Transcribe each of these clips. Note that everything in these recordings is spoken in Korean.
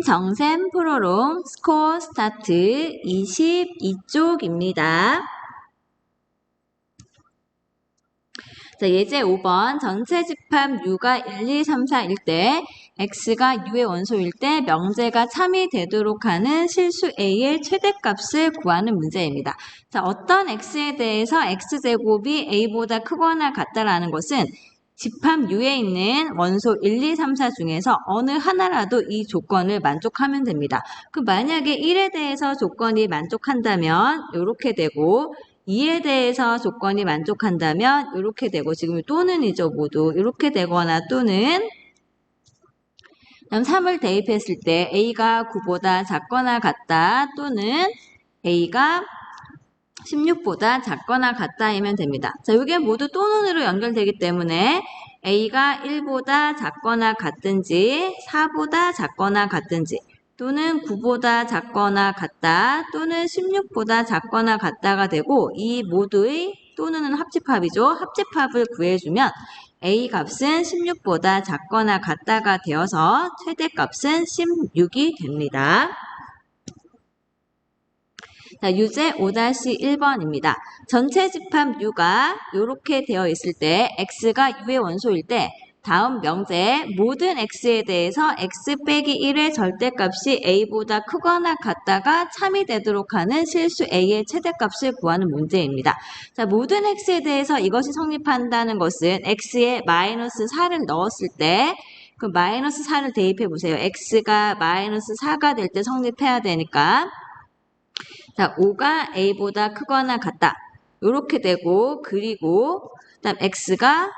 신정샘 프로롱 스코어 스타트 22쪽입니다. 자, 예제 5번 전체 집합 U가 1, 2, 3, 4일 때 X가 U의 원소일 때 명제가 참이 되도록 하는 실수 A의 최대값을 구하는 문제입니다. 자, 어떤 X에 대해서 X제곱이 A보다 크거나 같다라는 것은 집합 U에 있는 원소 1, 2, 3, 4 중에서 어느 하나라도 이 조건을 만족하면 됩니다. 그 만약에 1에 대해서 조건이 만족한다면 이렇게 되고 2에 대해서 조건이 만족한다면 이렇게 되고 지금 또는이죠 모두 이렇게 되거나 또는 다음 3을 대입했을 때 A가 9보다 작거나 같다 또는 A가 16보다 작거나 같다이면 됩니다. 자, 이게 모두 또는으로 연결되기 때문에 A가 1보다 작거나 같든지 4보다 작거나 같든지 또는 9보다 작거나 같다 또는 16보다 작거나 같다가 되고 이 모두의 또는 합집합이죠. 합집합을 구해주면 A 값은 16보다 작거나 같다가 되어서 최대값은 16이 됩니다. 자, 유제 5-1번입니다. 전체 집합 U가 이렇게 되어 있을 때 X가 U의 원소일 때 다음 명제 모든 x에 대해서 x 빼기 1의 절대값이 a보다 크거나 같다가 참이 되도록 하는 실수 a의 최대값을 구하는 문제입니다. 자, 모든 x에 대해서 이것이 성립한다는 것은 x에 마이너스 4를 넣었을 때 그 마이너스 4를 대입해 보세요. x가 마이너스 4가 될 때 성립해야 되니까 자, 5가 a보다 크거나 같다. 이렇게 되고 그리고 그다음 x가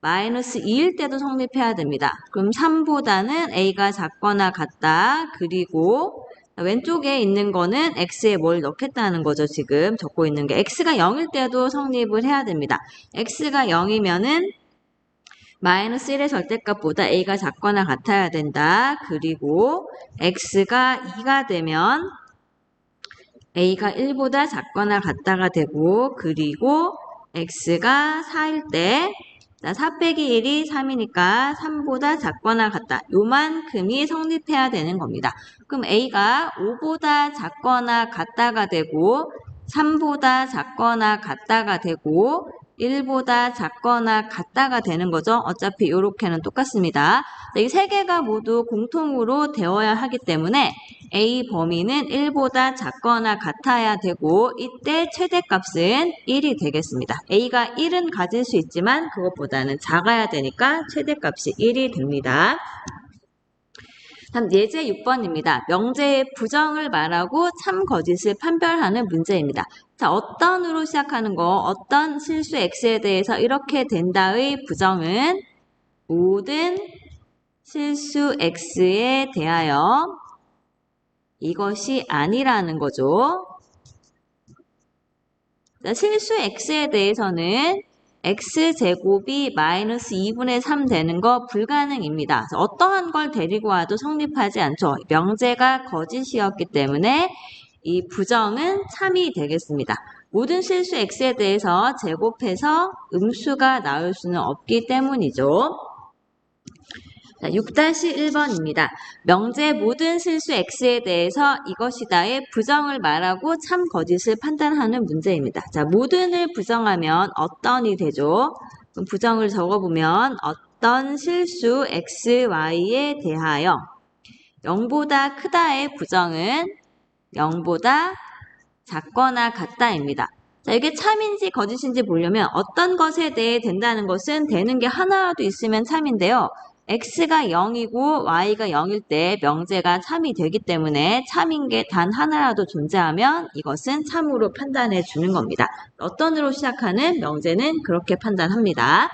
마이너스 2일 때도 성립해야 됩니다. 그럼 3보다는 a가 작거나 같다. 그리고 왼쪽에 있는 거는 x에 뭘 넣겠다는 거죠. 지금 적고 있는 게 x가 0일 때도 성립을 해야 됩니다. x가 0이면은 마이너스 1의 절대값보다 a가 작거나 같아야 된다. 그리고 x가 2가 되면 a가 1보다 작거나 같다가 되고 그리고 x가 4일 때 자, 4 빼기 1이 3이니까 3보다 작거나 같다. 요만큼이 성립해야 되는 겁니다. 그럼 A가 5보다 작거나 같다가 되고 3보다 작거나 같다가 되고 1보다 작거나 같다가 되는 거죠. 어차피 이렇게는 똑같습니다. 이 세 개가 모두 공통으로 되어야 하기 때문에 A 범위는 1보다 작거나 같아야 되고 이때 최대값은 1이 되겠습니다. A가 1은 가질 수 있지만 그것보다는 작아야 되니까 최대값이 1이 됩니다. 다음 예제 6번입니다. 명제의 부정을 말하고 참 거짓을 판별하는 문제입니다. 자, 어떤으로 시작하는 거, 어떤 실수 x에 대해서 이렇게 된다의 부정은 모든 실수 x에 대하여 이것이 아니라는 거죠. 자, 실수 x에 대해서는 x제곱이 마이너스 2분의 3 되는 거 불가능입니다. 어떠한 걸 데리고 와도 성립하지 않죠. 명제가 거짓이었기 때문에 이 부정은 참이 되겠습니다. 모든 실수 x에 대해서 제곱해서 음수가 나올 수는 없기 때문이죠. 6-1번입니다. 명제 모든 실수 x에 대해서 이것이다의 부정을 말하고 참 거짓을 판단하는 문제입니다. 자, 모든을 부정하면 어떤이 되죠? 부정을 적어보면 어떤 실수 x, y에 대하여 0보다 크다의 부정은 0보다 작거나 같다입니다. 자, 이게 참인지 거짓인지 보려면 어떤 것에 대해 된다는 것은 되는 게 하나라도 있으면 참인데요. X가 0이고 y가 0일 때 명제가 참이 되기 때문에 참인 게 단 하나라도 존재하면 이것은 참으로 판단해 주는 겁니다. 어떤으로 시작하는 명제는 그렇게 판단합니다.